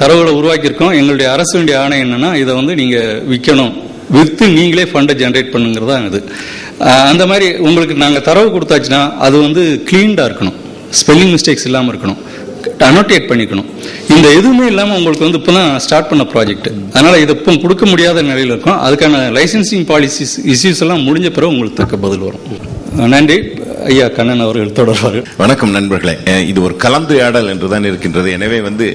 தரவுகளை உருவாக்கியிருக்கோம். எங்களுடைய அரசு வேண்டிய ஆணை என்னன்னா இதை வந்து நீங்க விற்கணும் விற்று நீங்களே ஃபண்டை ஜென்ரேட் பண்ணுங்கிறதா இது. அந்த மாதிரி உங்களுக்கு நாங்கள் தரவு கொடுத்தாச்சுன்னா அது வந்து க்ளீன்டாக இருக்கணும். ஸ்பெல்லிங் மிஸ்டேக்ஸ் இல்லாமல் இருக்கணும். அனோட்டேட் பண்ணிக்கணும். இந்த எதுவுமே இல்லாமல் உங்களுக்கு வந்து இப்போ தான் ஸ்டார்ட் பண்ண ப்ராஜெக்ட் அதனால் இது இப்போ கொடுக்க முடியாத நிலையில் இருக்கும். அதுக்கான லைசன்சிங் பாலிசிஸ் இஷ்யூஸ் எல்லாம் முடிஞ்ச பிறகு உங்களுக்கு தக்க பதில் வரும். நன்றி. ஐயா கண்ணன் அவர்கள் தொடர்வார்கள். வணக்கம் நண்பர்களே. இது ஒரு கலந்துரையாடல் என்றுதான் இருக்கின்றது. எனவே வந்து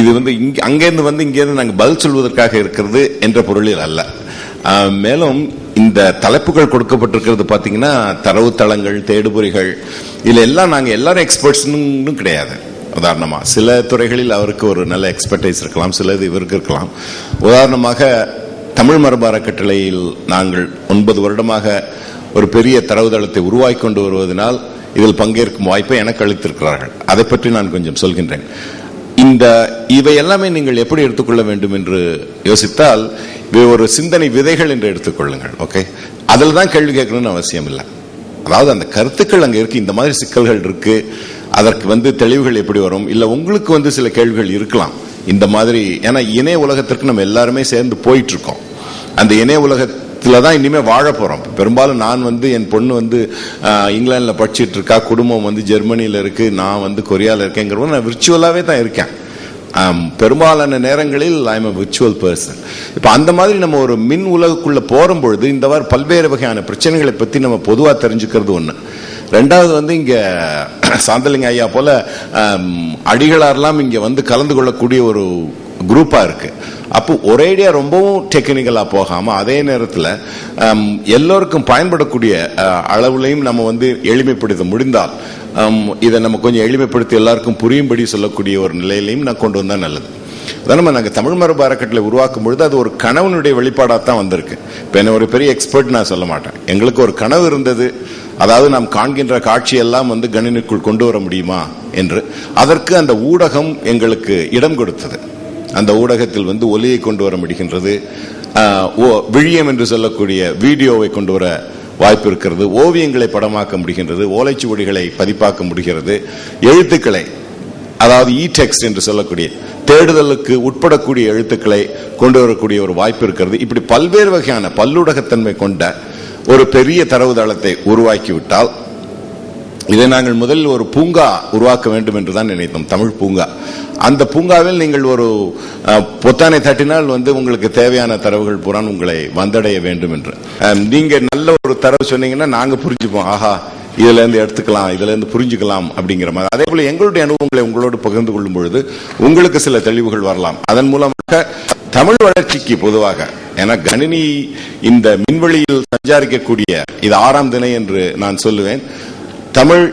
இது வந்து இங்கே அங்கேருந்து வந்து இங்கேருந்து நாங்கள் பதில் சொல்வதற்காக இருக்கிறது என்ற பொருளில் அல்ல. மேலும் இந்த தலைப்புகள் கொடுக்கப்பட்டிருக்கிறது பார்த்தீங்கன்னா தரவுத்தளங்கள் தேடுபொறிகள் இதில் எல்லாம் நாங்கள் எல்லாரும் எக்ஸ்பர்ட்ஸ்னு கிடையாது. உதாரணமாக சில துறைகளில் அவருக்கு ஒரு நல்ல எக்ஸ்பர்டைஸ் இருக்கலாம் சிலது இவருக்கு இருக்கலாம். உதாரணமாக தமிழ் மரபு அறக்கட்டளையில் நாங்கள் ஒன்பது வருடமாக ஒரு பெரிய தரவுதளத்தை உருவாக்கி கொண்டு வருவதனால் இதில் பங்கேற்கும் வாய்ப்பை எனக்கு அளித்திருக்கிறார்கள். அதை பற்றி நான் கொஞ்சம் சொல்கின்றேன். இந்த இவை எல்லாமே நீங்கள் எப்படி எடுத்துக்கொள்ள வேண்டும் என்று யோசித்தால் இவை ஒரு சிந்தனை விதைகள் என்று எடுத்துக்கொள்ளுங்கள் ஓகே அதில் தான் கேள்வி கேட்கணும்னு அவசியம் இல்லை. அதாவது அந்த கருத்துக்கள் அங்கே இருக்கு இந்த மாதிரி சிக்கல்கள் இருக்கு அதற்கு வந்து தெளிவுகள் எப்படி வரும்? இல்லை உங்களுக்கு வந்து சில கேள்விகள் இருக்கலாம். இந்த மாதிரி ஏன்னா இணைய உலகத்திற்கு நம்ம எல்லாருமே சேர்ந்து போயிட்டு இருக்கோம். அந்த இணைய தான் இனிமே வாழ போறோம். பெரும்பாலும் நான் வந்து என் பொண்ணு வந்து ஆஹ், இங்கிலாந்துல இருக்கா குடும்பம் வந்து ஜெர்மனியில இருக்கு நான் வந்து கொரியால இருக்கேங்கிறவங்க நான் விர்ச்சுவலாவே தான் இருக்கேன். பெரும்பாலான நேரங்களில் ஐ எம் விர்ச்சுவல் பர்சன் இப்போ அந்த மாதிரி நம்ம ஒரு மின் உலகுக்குள்ள போகும்பொழுது இந்த மாதிரி பல்வேறு வகையான பிரச்சனைகளை பத்தி நம்ம பொதுவா தெரிஞ்சுக்கிறது ஒன்று ரெண்டாவது வந்து இங்க சாந்தலிங்க ஐயா போல அடிகளாரெல்லாம் இங்க வந்து கலந்து கொள்ளக்கூடிய ஒரு குரூப்பாக இருக்குது அப்போ ஒரேடியா ரொம்பவும் டெக்னிக்கலாக போகாமல் அதே நேரத்தில் எல்லோருக்கும் பயன்படக்கூடிய அளவுலையும் நம்ம வந்து எளிமைப்படுத்த முடிந்தால் இதை நம்ம கொஞ்சம் எளிமைப்படுத்தி எல்லாருக்கும் புரியும்படி சொல்லக்கூடிய ஒரு நிலையிலையும் நான் கொண்டு வந்தால் நல்லது. அதான் நம்ம நாங்கள் தமிழ் மரபு அறக்கட்டளை உருவாக்கும் பொழுது அது ஒரு கனவுனுடைய வெளிப்பாடாக தான் வந்திருக்கு. இப்போ என்ன ஒரு பெரிய எக்ஸ்பர்ட் நான் சொல்ல மாட்டேன். எங்களுக்கு ஒரு கனவு இருந்தது. அதாவது நாம் காண்கின்ற காட்சியெல்லாம் வந்து கணினிக்குள் கொண்டு வர முடியுமா? என்று. அதற்கு அந்த ஊடகம் எங்களுக்கு இடம் கொடுத்தது. அந்த ஊடகத்தில் வந்து ஒலியை கொண்டு வர முடிகின்றது. விழியம் என்று சொல்லக்கூடிய வீடியோவை கொண்டு வர வாய்ப்பு இருக்கிறது. ஓவியங்களை படமாக்க முடிகின்றது. ஓலைச்சுவடிகளை பதிப்பாக்க முடிகிறது. எழுத்துக்களை அதாவது இ டெக்ஸ்ட் என்று சொல்லக்கூடிய தேடுதலுக்கு உட்படக்கூடிய எழுத்துக்களை கொண்டு வரக்கூடிய ஒரு வாய்ப்பு இருக்கிறது. இப்படி பல்வேறு வகையான பல்லுடகத்தன்மை கொண்ட ஒரு பெரிய தரவுதளத்தை உருவாக்கிவிட்டால் இதை நாங்கள் முதலில் ஒரு பூங்கா உருவாக்க வேண்டும் என்று தான் நினைத்தோம் தமிழ் பூங்கா. அந்த பூங்காவில் நீங்கள் ஒரு பொத்தானை தட்டினால் வந்து உங்களுக்கு தேவையான தரவுகள் புறான் உங்களை வந்தடைய வேண்டும் என்று. நீங்கள் நீங்க நல்ல ஒரு தரவு சொன்னீங்கன்னா நாங்க புரிஞ்சுப்போம் ஆஹா இதுல இருந்து எடுத்துக்கலாம் இதுல இருந்து புரிஞ்சுக்கலாம் அப்படிங்கிற மாதிரி. அதே போல எங்களுடைய அனுபவங்களை உங்களோடு பகிர்ந்து கொள்ளும் பொழுது உங்களுக்கு சில தெளிவுகள் வரலாம். அதன் மூலமாக தமிழ் வளர்ச்சிக்கு பொதுவாக ஏன்னா கணினி இந்த மின்வெளியில் சஞ்சாரிக்கக்கூடிய இது ஆறாம் தினை என்று நான் சொல்லுவேன் தமிழ்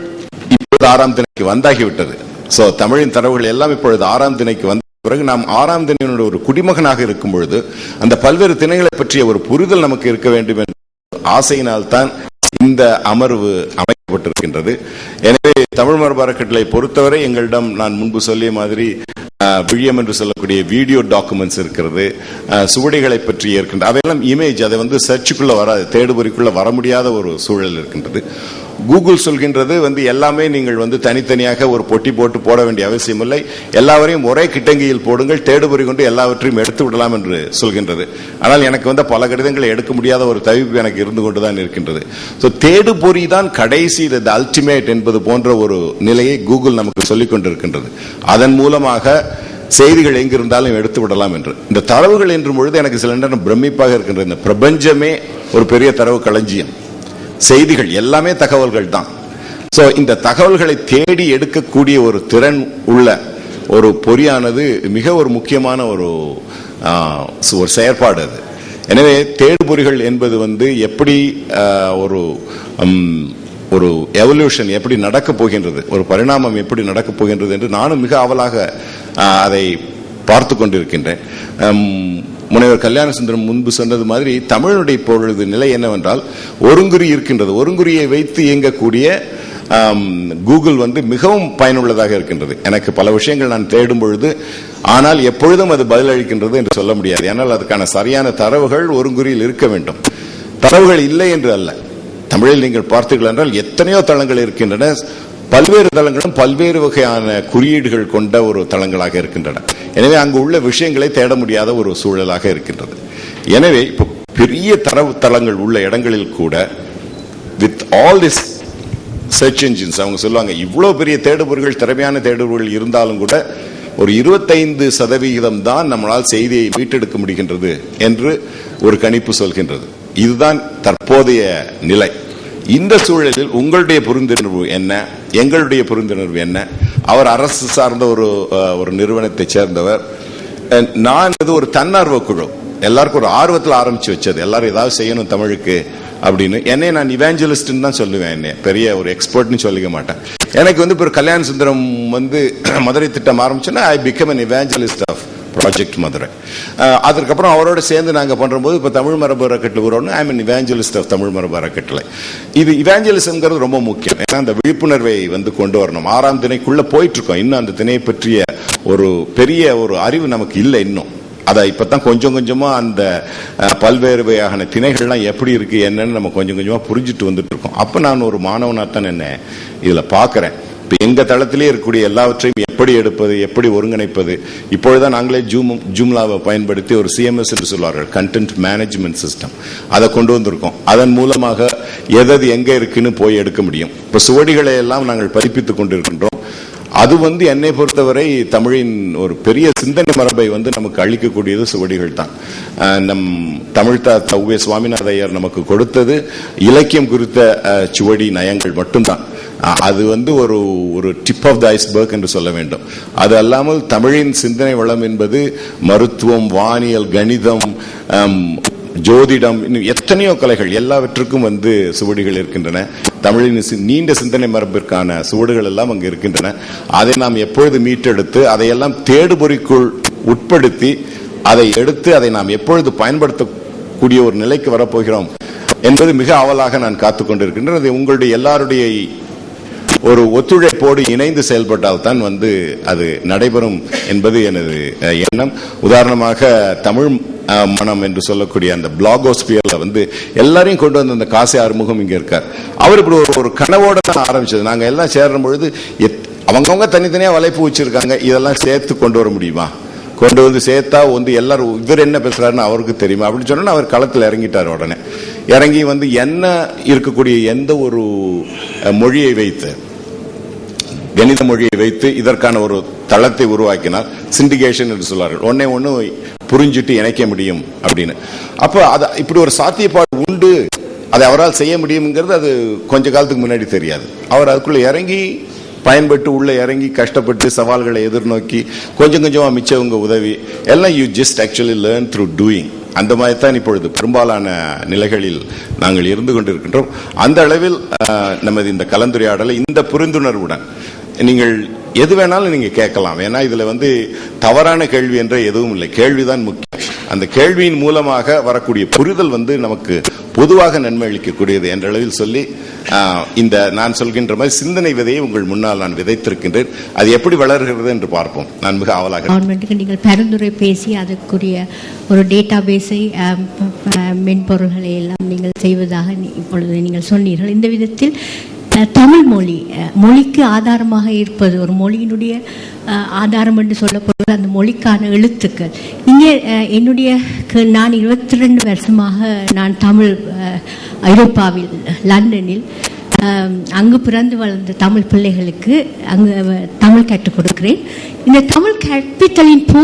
இப்பொழுது ஆறாம் திணைக்கு வந்தாகிவிட்டது. சோ தமிழின் தரவுகள் எல்லாம் இப்பொழுது ஆறாம் திணைக்கு வந்த பிறகு நாம் ஆறாம் திணையினுடைய ஒரு குடிமகனாக இருக்கும் பொழுது அந்த பல்வேறு திணைகளை பற்றிய ஒரு புரிதல் நமக்கு இருக்க வேண்டும் என்ற ஆசையினால் தான் இந்த அமர்வு அமைக்கப்பட்டிருக்கின்றது. எனவே தமிழ் மரபு அறக்கட்டளை பொறுத்தவரை எங்களிடம் நான் முன்பு சொல்லிய மாதிரி விழியம் என்று சொல்லக்கூடிய வீடியோ டாக்குமெண்ட்ஸ் இருக்கிறது சுவடிகளை பற்றி இருக்கின்ற அவையெல்லாம் இமேஜ் அதை வந்து சர்ச்சுக்குள்ள வராது தேடுபொறிக்குள்ள வர முடியாத ஒரு சூழல் இருக்கின்றது. கூகுள் சொல்கின்றது வந்து எல்லாமே நீங்கள் வந்து தனித்தனியாக ஒரு பொட்டி போட்டு போட வேண்டிய அவசியம் இல்லை எல்லாவரையும் ஒரே கிட்டங்கியில் போடுங்கள் தேடுபொறி கொண்டு எல்லாவற்றையும் எடுத்து விடலாம் என்று சொல்கின்றது. ஆனால் எனக்கு வந்து பல கடிதங்களை எடுக்க முடியாத ஒரு தவிப்பு எனக்கு இருந்து கொண்டுதான் இருக்கின்றது. ஸோ தேடுபொறி தான் கடைசி இது அல்டிமேட் என்பது போன்ற ஒரு நிலையை கூகுள் நமக்கு சொல்லிக் கொண்டிருக்கின்றது. அதன் மூலமாக செய்திகள் எங்கிருந்தாலும் எடுத்து விடலாம் என்று. இந்த தரவுகள் என்று பொழுது எனக்கு சில நேரம் பிரமிப்பாக இருக்கின்றது. இந்த பிரபஞ்சமே ஒரு பெரிய தரவு களஞ்சியம். செய்திகள் எல்லாமே தகவல்கள் தான் ஸோ இந்த தகவல்களை தேடி எடுக்கக்கூடிய ஒரு திறன் உள்ள ஒரு பொறியானது மிக ஒரு முக்கியமான ஒரு ஒரு செயற்பாடு அது. எனவே தேடுபொறிகள் என்பது வந்து எப்படி ஒரு ஒரு எவல்யூஷன் எப்படி நடக்கப் போகின்றது ஒரு பரிணாமம் எப்படி நடக்கப் போகின்றது என்று நானும் மிக ஆவலாக அதை பார்த்து கொண்டிருக்கின்றேன். முனைவர் கல்யாண சுந்தரம் முன்பு சொன்னது மாதிரி தமிழனுடைய பொழுது நிலை என்னவென்றால் ஒருங்குறி இருக்கின்றது. ஒருங்குறியை வைத்து இயங்கக்கூடிய கூகுள் வந்து மிகவும் பயனுள்ளதாக இருக்கின்றது. எனக்கு பல விஷயங்கள் நான் தேடும் பொழுது ஆனால் எப்பொழுதும் அது பதிலளிக்கின்றது என்று சொல்ல முடியாது. ஏனால் அதுக்கான சரியான தரவுகள் ஒருங்குறியில் இருக்க வேண்டும். தரவுகள் இல்லை என்று அல்ல. தமிழில் நீங்கள் பார்த்தீர்கள் என்றால் எத்தனையோ தளங்கள் இருக்கின்றன. பல்வேறு தளங்களும் பல்வேறு வகையான குறியீடுகள் கொண்ட ஒரு தளங்களாக இருக்கின்றன. எனவே அங்கு உள்ள விஷயங்களை தேட முடியாத ஒரு சூழலாக இருக்கின்றது. எனவே இப்போ பெரிய தரவு தளங்கள் உள்ள இடங்களில் கூட with all this search engines அவங்க சொல்லுவாங்க இவ்வளோ பெரிய தேடுபவர்கள் திறமையான தேடுபவர்கள் இருந்தாலும் கூட ஒரு இருபத்தைந்து சதவிகிதம் தான் நம்மளால் செய்தியை மீட்டெடுக்க முடிகின்றது என்று ஒரு கணிப்பு சொல்கின்றது. இதுதான் தற்போதைய நிலை. இந்த சூழலில் உங்களுடைய புரிந்துணர்வு என்ன? எங்களுடைய புரிந்துணர்வு என்ன? அவர் அரசு சார்ந்த ஒரு ஒரு நிறுவனத்தை சேர்ந்தவர். நான் இது ஒரு தன்னார்வ குழு. எல்லாருக்கும் ஒரு ஆர்வத்தில் ஆரம்பிச்சு வச்சது. எல்லாரும் ஏதாவது செய்யணும் தமிழுக்கு அப்படின்னு. என்னை நான் இவாஞ்சலிஸ்ட்னு தான் சொல்லுவேன் என்னை. பெரிய ஒரு எக்ஸ்பர்ட்னு சொல்லிக்க மாட்டேன். எனக்கு வந்து இப்போ கல்யாண சுந்தரம் வந்து மதுரை திட்டம் ஆரம்பிச்சோன்னா I became an evangelist of project Madurai ah, அதற்கப்புறம் அவரோட சேர்ந்து நாங்கள் பண்ணும்போது இப்போ தமிழ் மரபு அறக்கட்டில் வரோன்னு I mean evangelist of Tamil மரபு அறக்கட்டளை. இது இவாஞ்சலிசம்ங்கிறது ரொம்ப முக்கியம். ஏன்னா அந்த விழிப்புணர்வை வந்து கொண்டு வரணும். ஆறாம் திணைக்குள்ளே போயிட்டுருக்கோம். இன்னும் அந்த திணையை பற்றிய ஒரு பெரிய ஒரு அறிவு நமக்கு இல்லை இன்னும். அதை இப்பதான் கொஞ்சம் கொஞ்சமா அந்த பல்வேறு வகையான திணைகள்லாம் எப்படி இருக்கு என்னன்னு நம்ம கொஞ்சம் கொஞ்சமா புரிஞ்சுட்டு வந்துட்டு இருக்கோம் அப்ப நான் ஒரு மாணவனா தான் என்ன இதுல பாக்குறேன். இப்போ எங்கள் தளத்திலே இருக்கக்கூடிய எல்லாவற்றையும் எப்படி எடுப்பது எப்படி ஒருங்கிணைப்பது? இப்பொழுதுதான் நாங்களே ஜூம் ஜூம்லாவை பயன்படுத்தி ஒரு சிஎம்எஸ் என்று சொல்வார்கள் கண்டென்ட் மேனேஜ்மெண்ட் சிஸ்டம் அதை கொண்டு வந்திருக்கோம். அதன் மூலமாக எதது எங்கே இருக்குன்னு போய் எடுக்க முடியும். இப்போ சுவடிகளை எல்லாம் நாங்கள் பதிப்பித்துக் கொண்டிருக்கின்றோம். அது வந்து என்னை பொறுத்தவரை தமிழின் ஒரு பெரிய சிந்தனை மரபை வந்து நமக்கு அளிக்கக்கூடியது சுவடிகள் தான். நம் தமிழ் தவ்வே சுவாமிநாத ஐயர் நமக்கு கொடுத்தது இலக்கியம் குறித்த சுவடி நயங்கள் மட்டும்தான். அது வந்து ஒரு ஒரு டிப் ஆஃப் த ஐஸ்பர்க் என்று சொல்ல வேண்டும். அது அல்லாமல் தமிழின் சிந்தனை வளம் என்பது மருத்துவம் வானியல் கணிதம் ஜோதிடம் இன்னும் எத்தனையோ கலைகள் எல்லாவற்றுக்கும் வந்து சுவடிகள் இருக்கின்றன. தமிழின் சி- நீண்ட சிந்தனை மரபிற்கான சுவடுகள் எல்லாம் அங்கு இருக்கின்றன. அதை நாம் எப்பொழுது மீட்டெடுத்து அதையெல்லாம் தேடுபொறிக்குள் உட்படுத்தி அதை எடுத்து அதை நாம் எப்பொழுது பயன்படுத்தக்கூடிய ஒரு நிலைக்கு வரப்போகிறோம் என்பது மிக ஆவலாக நான் காத்துக் கொண்டிருக்கின்றேன் அது உங்களுடைய எல்லாருடைய ஒரு ஒத்துழைப்போடு இணைந்து செயல்பட்டால் தான் வந்து அது நடைபெறும் என்பது எனது எண்ணம். உதாரணமாக தமிழ் அஹ், மனம் என்று சொல்லக்கூடிய அந்த பிளாகோஸ்பியர்ல வந்து எல்லாரையும் கொண்டு வந்த அந்த காசி ஆறுமுகம் இங்க இருக்கார். அவர் இப்படி ஒரு ஒரு கனவோட தான் ஆரம்பிச்சது. நாங்க எல்லாம் சேரும் பொழுது எத்- அவங்கவங்க தனித்தனியா வலைப்பு வச்சிருக்காங்க. இதெல்லாம் சேர்த்து கொண்டு வர முடியுமா? கொண்டு வந்து சேர்த்தா வந்து எல்லாரும் இவர் என்ன பேசுறாருன்னு அவருக்கு தெரியுமா? அப்படின்னு சொன்னா அவர் களத்தில் இறங்கிட்டார் உடனே. இறங்கி வந்து என்ன இருக்கக்கூடிய எந்த ஒரு மொழியை வைத்து கணித மொழியை வைத்து இதற்கான ஒரு தளத்தை உருவாக்கினார். சிண்டிகேஷன் என்று சொல்வார்கள் ஒன்னே ஒன்று புரிஞ்சுட்டு இணைக்க முடியும் அப்படின்னு. அப்போ அது இப்படி ஒரு சாத்தியப்பாடு உண்டு. அதை அவரால் செய்ய முடியுங்கிறது அது கொஞ்ச காலத்துக்கு முன்னாடி தெரியாது. அவர் அதுக்குள்ள இறங்கி பயன்பட்டு உள்ளே இறங்கி கஷ்டப்பட்டு சவால்களை எதிர்நோக்கி கொஞ்சம் கொஞ்சமாக மிச்சவங்க உதவி. எல்லாம் you just actually learn through doing அந்த மாதிரி தான் இப்பொழுது பெரும்பாலான நிலைகளில் நாங்கள் இருந்து கொண்டிருக்கின்றோம். அந்த அளவில் நமது இந்த கலந்துரையாடலை இந்த புரிந்துணர்வுடன் நீங்கள் எது வேணாலும் நீங்கள் கேட்கலாம். ஏன்னா இதில் வந்து தவறான கேள்வி என்ற எதுவும் இல்லை. கேள்விதான் முக்கியம். அந்த கேள்வியின் மூலமாக வரக்கூடிய புரிதல் வந்து நமக்கு பொதுவாக நன்மை அளிக்கக்கூடியது என்ற அளவில் சொல்லி இந்த நான் சொல்கின்ற மாதிரி சிந்தனை விதையை உங்கள் முன்னால் நான் விதைத்திருக்கின்றேன். அது எப்படி வளர்கிறது என்று பார்ப்போம். நான் மிக ஆவலாக கவர்மெண்ட்டுக்கு நீங்கள் பரிந்துரை பேசி அதற்குரிய ஒரு டேட்டா பேஸை மென்பொருள்களை எல்லாம் நீங்கள் செய்வதாக நீ- இப்பொழுது நீங்கள் சொன்னீர்கள். இந்த விதத்தில் தமிழ் மொழி மொழிக்கு ஆதாரமாக இருப்பது ஒரு மொழியினுடைய ஆதாரம் என்று சொல்லப்படுவது அந்த மொழிக்கான எழுத்துக்கள். இங்கே என்னுடைய க- நான் இருபத்தி ரெண்டு வருஷமாக நான் தமிழ் ஐரோப்பாவில் லண்டனில் அங்கு பிறந்து வளர்ந்த தமிழ் பிள்ளைகளுக்கு அங்கு தமிழ் கற்றுக் கொடுக்கிறேன். இந்த தமிழ் கற்பித்தலின் போ